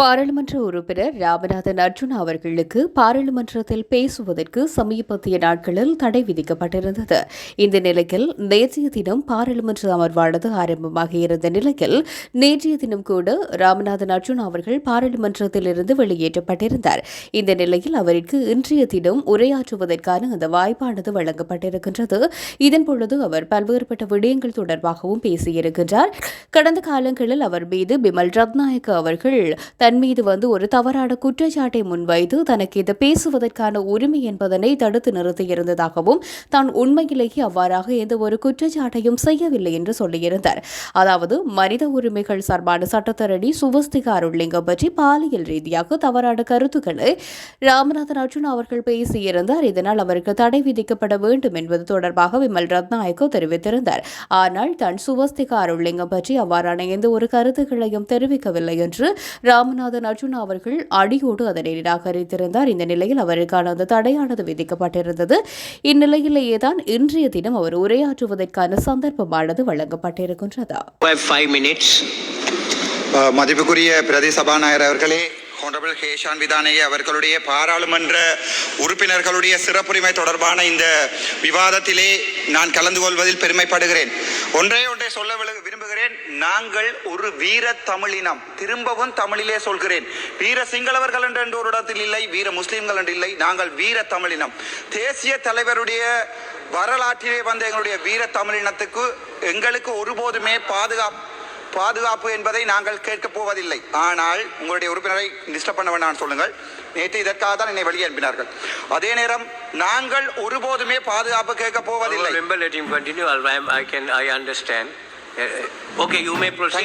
பாராளுமன்ற உறுப்பினர் ராமநாதன் அர்ஜுன் அவர்களுக்கு பாராளுமன்றத்தில் பேசுவதற்கு சமீபத்திய நாட்களில் தடை விதிக்கப்பட்டிருந்தது. இந்த நிலையில் நேற்றைய தினம் பாராளுமன்ற அமர்வானது ஆரம்பமாக இருந்த நிலையில் நேற்றைய தினம் கூட ராமநாதன் அர்ஜுன் அவர்கள் பாராளுமன்றத்திலிருந்து வெளியேற்றப்பட்டிருந்தார். இந்த நிலையில் அவருக்கு இன்றைய தினம் உரையாற்றுவதற்கான அந்த வாய்ப்பானது வழங்கப்பட்டிருக்கின்றது. இதன் பொழுது அவர் பல்வேறுபட்ட விடயங்கள் தொடர்பாகவும் பேசியிருக்கின்றார். கடந்த காலங்களில் அவர் மீது பிமல் ரத்நாயக்க அவர்கள் தன் மீது வந்து ஒரு தவறான குற்றச்சாட்டை முன்வைத்து தனக்கு இது பேசுவதற்கான உரிமை என்பதனை தடுத்து நிறுத்தியிருந்ததாகவும் தான் உண்மையிலேயே அவ்வாறாக எந்த ஒரு குற்றச்சாட்டையும் செய்யவில்லை என்று சொல்லியிருந்தார். அதாவது மனித உரிமைகள் சார்பான சட்டத்தரணி சுவஸ்திகா அருள்லிங்கம் பற்றி பாலியல் ரீதியாக தவறான கருத்துக்களை ராமநாதன் அர்ஜுன் அவர்கள் பேசியிருந்தார். இதனால் அவருக்கு தடை விதிக்கப்பட வேண்டும் என்பது தொடர்பாக விமல் ரத்நாயக்கோ தெரிவித்திருந்தார். ஆனால் தான் சுவஸ்திகா அருள்லிங்கம் பற்றி அவ்வாறான எந்த ஒரு கருத்துக்களையும் தெரிவிக்கவில்லை என்று ராமநாதன் அர்ஜுன் அவர்கள் அடியோடு அதனை நிராகரித்திருந்தார் இந்த நிலையில் அவருக்கான அந்த தடையானது விதிக்கப்பட்டிருந்தது. இந்நிலையிலேயே தான் இன்றைய தினம் அவர் உரையாற்றுவதற்கான சந்தர்ப்பமானது வழங்கப்பட்டிருக்கின்றது. மதிப்புக்குரிய பிரதி சபாநாயகர் அவர்களே ஹோனரபிள் ஹேஷான் விதானகே அவர்களுடைய பாராளுமன்ற உறுப்பினர்களுடைய சிறப்புரிமை தொடர்பான இந்த விவாதத்திலே நான் கலந்து கொள்வதில் பெருமைப்படுகிறேன். ஒன்றே ஒன்றை சொல்ல நாங்கள் ஒரு வீர தமிழினம். திரும்பவும் தமிழிலே சொல்கிறேன். வீர சிங்களவர்கள் என்று ஒரு இடத்தில் இல்லை வீர முஸ்லீம்கள் என்று இல்லை. நாங்கள் வீர தமிழினம். தேசிய தலைவருடைய வரலாற்றிலே வந்த எங்களுடைய வீர தமிழினத்துக்கு எங்களுக்கு ஒருபோதுமே பாதுகாப்பு பாதுகாப்பு என்பதை நாங்கள் கேட்கப் போவதில்லை. ஆனால் உங்களுடைய உறுப்பினரை டிஸ்டர்ப் பண்ண வேண்டாம் சொல்லுங்கள். நேற்று இதற்காக தான் என்னை வெளியே அனுப்பினார்கள். அதே நேரம் நாங்கள் ஒருபோதுமே பாதுகாப்பு கேட்கப் போவதில்லை.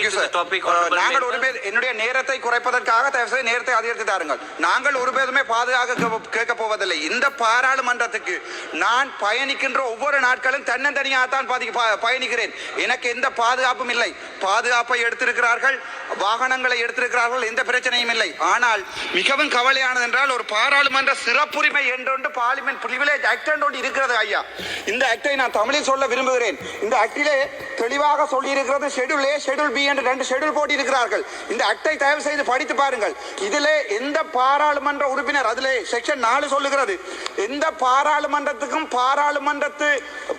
To the sir. topic. Uh, honorable நாங்கள். ஒரு பேர் என்னுடைய நேரத்தை குறைப்பதற்காக தயவு செய்து நேரத்தை அதிகரித்து தாருங்கள் நாங்கள் ஒரு பேருமே பாதுகாக்க கேட்க போவதில்லை இந்த பாராளுமன்றத்துக்கு நான் பயணிக்கின்ற ஒவ்வொரு நாட்களும் தன்னந்தனியாகத்தான் பாதி- ப- பயணிக்கிறேன் எனக்கு எந்த பாதுகாப்பும் இல்லை பாதுகாப்பை எடுத்திருக்கிறார்கள் வாகனங்களை எடுத்திருக்கிறார்கள் எந்த பிரச்சனையும் இல்லை ஆனால் மிகவும் கவலையானது என்றால் ஒரு பாராளுமன்ற சிறப்புரிமை என்றொன்று பார்லிமெண்ட் பிரிவிலேஜ் ஆக்ட் ஒன்று இருக்கிறது ஐயா இந்த ஆக்டை நான் தமிழில் சொல்ல விரும்புகிறேன் இந்த ஆக்டிலே தெளிவாக சொல்லியிருக்கிறது ஷெட்யூல் ஏ ஷெட்யூல் பி என்று ரெண்டு ஷெட்யூல் போட்டி இருக்கிறார்கள் இந்த அட்டை தயவு செய்து படித்து பாருங்கள். இதில் எந்த பாராளுமன்ற உறுப்பினர் அதிலே செக்ஷன் நாலு சொல்லுகிறது. எந்த பாராளுமன்றத்துக்கும் பாராளுமன்றத்து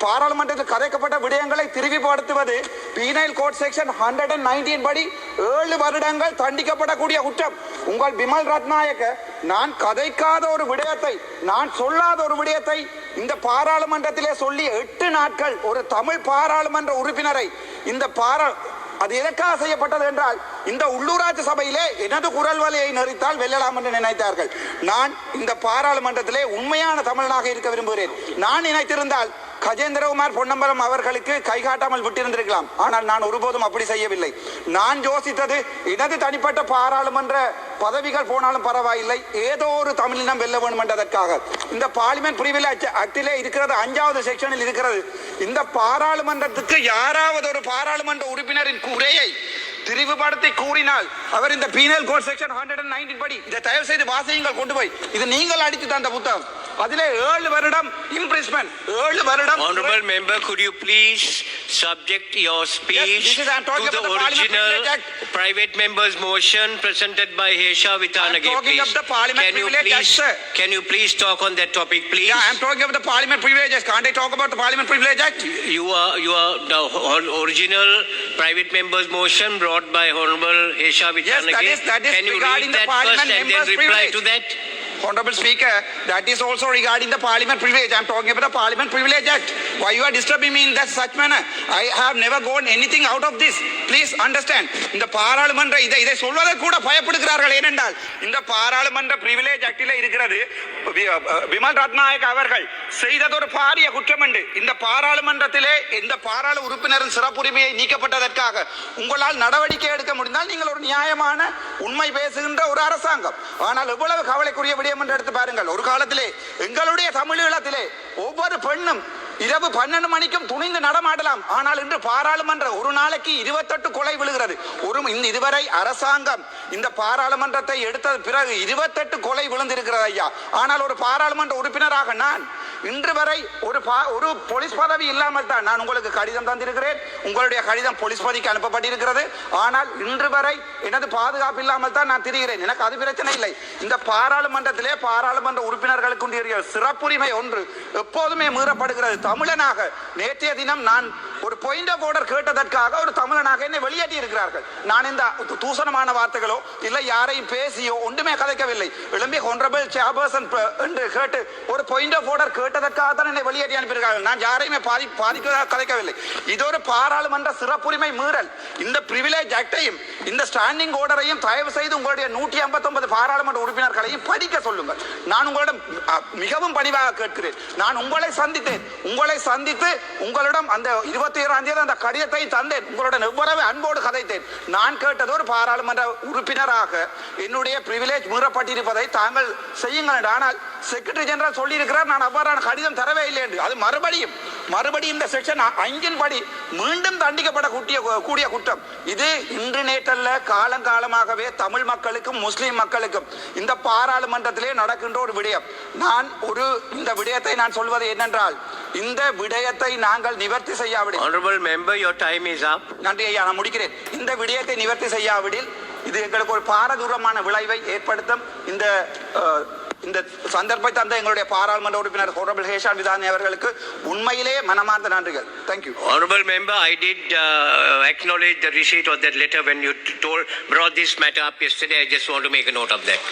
பாராளுமன்றத்தில் கதைக்கப்பட்ட விடயங்களை திருப்பிப்படுத்துவது penal code section hundred and nineteen படி ஏழு வருடங்கள் தண்டிக்கப்படக்கூடிய குற்றம். உங்கள் பிமல் ரத்நாயக்க நான் கதைக்காத ஒரு விடயத்தை நான் சொல்லாத ஒரு விடயத்தை இந்த பாராளுமன்றத்திலே சொல்லி எட்டு நாட்கள் ஒரு தமிழ் பாராளுமன்ற உறுப்பினரை இந்த பாரா அது எதற்காக செய்யப்பட்டது என்றால் இந்த உள்ளூராட்சி சபையிலே எனது குரல் வலையை நிறுத்தால் வெல்லலாம் என்று நினைத்தார்கள். நான் இந்த பாராளுமன்றத்திலே உண்மையான தமிழனாக இருக்க விரும்புகிறேன். நான் நினைத்திருந்தால் கஜேந்திரகுமார் பொன்னம்பலம் அவர்களுக்கு கை காட்டாமல் விட்டிருந்திருக்கலாம். ஆனால் நான் ஒருபோதும் அப்படி செய்யவில்லை. நான் யோசித்தது எனது தனிப்பட்ட பாராளுமன்ற பதவிகள் போனாலும் பரவாயில்லை. ஏதோ ஒரு தமிழினம் வெல்ல வேண்டும் என்றதற்காக இந்த பார்லிமெண்ட் பிரிவில் ஆக்டிலே இருக்கிறது அஞ்சாவது செக்ஷனில் இருக்கிறது. இந்த பாராளுமன்றத்துக்கு யாராவது ஒரு பாராளுமன்ற உறுப்பினரின் குறையை திரிவுபடுத்தி கூறினால் அவர் இந்த penal code section hundred and nineteen படி இதை தயவு செய்து வாசகங்கள் கொண்டு போய். இது நீங்கள் அடித்து தந்த புத்தகம். அதிலே ஏழு வருடம் இம்ப்ரெஸ்மெண்ட் ஏழு வருடம் Honorable member, could you please subject your speech this is- I'm to talking the about the Parliament original Privilege Act. private member's motion presented by Hesha Vitanage, I'm talking please? of the Parliament Can you Privilege Act, please, sir. can you please talk on that topic, please? Yeah, I'm talking about the Parliament Privileges. Can't I talk about the Parliament Privilege Act? You are, you are the o- original private member's motion brought by Honorable Hesha Vitanage. that is- that is Can you regarding read the that first Parliament and then member's reply privilege. to that? Honorable Speaker, that is also regarding the Parliament Privilege. I'm talking about the Parliament Privilege Act. Why you are disturbing me in that such manner? I have never gone anything out of this. Please understand. இந்த பாராளுமன்ற இதை இதை சொல்வதை கூட பயப்படுகிறார்கள் ஏனென்றால் இந்த பாராளுமன்ற privilege ஆக்டில இருக்கிறது விமல் ரத்நாயக் அவர்கள் செய்தது ஒரு பாரிய குற்றம் என்று இந்த பாராளுமன்றத்திலே இந்த பாராளு உறுப்பினரின் சிறப்புரிமையை நீக்கப்பட்டதற்காக உங்களால் நடவடிக்கை எடுக்க முடிந்தால் நீங்கள் ஒரு நியாயமான உண்மை பேசுகின்ற ஒரு அரசாங்கம் ஆனால் எவ்வளவு கவலைக்குரிய விடயம் என்று எடுத்து பாருங்கள். ஒரு காலத்திலே எங்களுடைய தமிழீழத்திலே ஒவ்வொரு பெண்ணும் இரவு பன்னெண்டு மணிக்கும் துணிந்து நடமாடலாம். ஆனால் இன்று பாராளுமன்ற ஒரு நாளைக்கு இருபத்தெட்டு கொலை விழுகிறது. ஒரு இதுவரை அரசாங்கம் இந்த பாராளுமன்றத்தை எடுத்தது பிறகு இருபத்தெட்டு கொலை விழுந்திருக்கிறது ஐயா. ஆனால் ஒரு பாராளுமன்ற உறுப்பினராக நான் இன்று வரை ஒரு பா- ஒரு போலீஸ் பதவி இல்லாமல் தான் நான் உங்களுக்கு கடிதம் தந்திருக்கிறேன். உங்களுடைய கடிதம் போலீஸ் பதவிக்கு அனுப்பப்பட்டிருக்கிறது. ஆனால் இன்று வரை எனது பாதுகாப்பு இல்லாமல் தான் நான் திரிகிறேன். எனக்கு அது பிரச்சனை இல்லை. இந்த பாராளுமன்றத்திலே பாராளுமன்ற உறுப்பினர்களுக்கு சிறப்புரிமை ஒன்று எப்போதுமே மீறப்படுகிறது. தமிழனாக நேற்றைய தினம் நான் ஒரு பாயிண்ட் ஆஃப் ஆர்டர் கேட்டதற்காக ஒரு தமிழனாக என்னை வெளியேற்றி இருக்கிறார்கள் நான் இந்த தூசணமான வார்த்தைகளோ இல்லை யாரையும் பேசியோ ஒன்றுமே கதைக்கவில்லை. எழும்பி ஹொனரபிள் சேர்பர்சன் என்று கேட்டு ஒரு பாயிண்ட் ஆஃப் ஆர்டர் கேட்டதற்காக தான் என்னை வெளியேற்றி அனுப்பியிருக்காங்க. நான் யாரையுமே பாதி பாதிக்க கதைக்கவில்லை இது ஒரு பாராளுமன்ற சிறப்புரிமை மீறல். இந்த பிரிவிலேஜ் ஆக்டையும் இந்த ஸ்டாண்டிங் ஆர்டரையும் தயவு செய்து உங்களுடைய நூற்றி ஐம்பத்தொன்பது பாராளுமன்ற உறுப்பினர்களையும் படிக்க சொல்லுங்கள். நான் உங்களிடம் மிகவும் பணிவாக கேட்கிறேன். நான் உங்களை சந்தித்தேன். உங்களை சந்தித்து உங்களிடம் அந்த இருபத்தி ஏழாம் தேதி அந்த கடிதத்தை தந்தேன். உங்களுடன் எவ்வளவு அன்போடு கதைத்தேன். நான் கேட்டது ஒரு பாராளுமன்ற உறுப்பினராக என்னுடைய பிரிவிலேஜ் மீறப்பட்டிருப்பதை தாங்கள் செய்யுங்கள். ஆனால் செக்ரட்டரி ஜெனரல் சொல்லியிருக்கிறார். நான் அவ்வாறான கடிதம் தரவே இல்லை என்று. அது மறுபடியும் மறுபடியும் இந்த செக்ஷன் ஐந்தின் படி மீண்டும் தண்டிக்கப்பட கூடிய கூடிய குற்றம். இது இன்று நேற்றல்ல காலங்காலமாகவே தமிழ் மக்களுக்கும் முஸ்லிம் மக்களுக்கும் இந்த பாராளுமன்றத்திலே நடக்கின்ற ஒரு விடயம். நான் ஒரு இந்த விடயத்தை நான் சொல்வது என்னென்றால் இந்த விடயத்தை நாங்கள் நிவர்த்தி செய்யாவிடில். Honorable member, your time is up. நன்றி ஐயா நான் முடிக்கிறேன். இந்த விடயத்தை நிவர்த்தி செய்யாவிடில் இது எங்களுக்கு ஒரு பாரதூரமான விளைவை ஏற்படுத்தும். இந்த இந்த சந்தர்ப்பத்தை தந்த எங்களுடைய பாராளுமன்ற உறுப்பினர் ஹோரபிள் ஹேஷான் விதானி அவர்களுக்கு உண்மையிலே மனமார்ந்த நன்றிகள் thank you Honorable member, I did uh, acknowledge the receipt of that letter when you t- told, brought this matter up yesterday. I just want to make a note of that.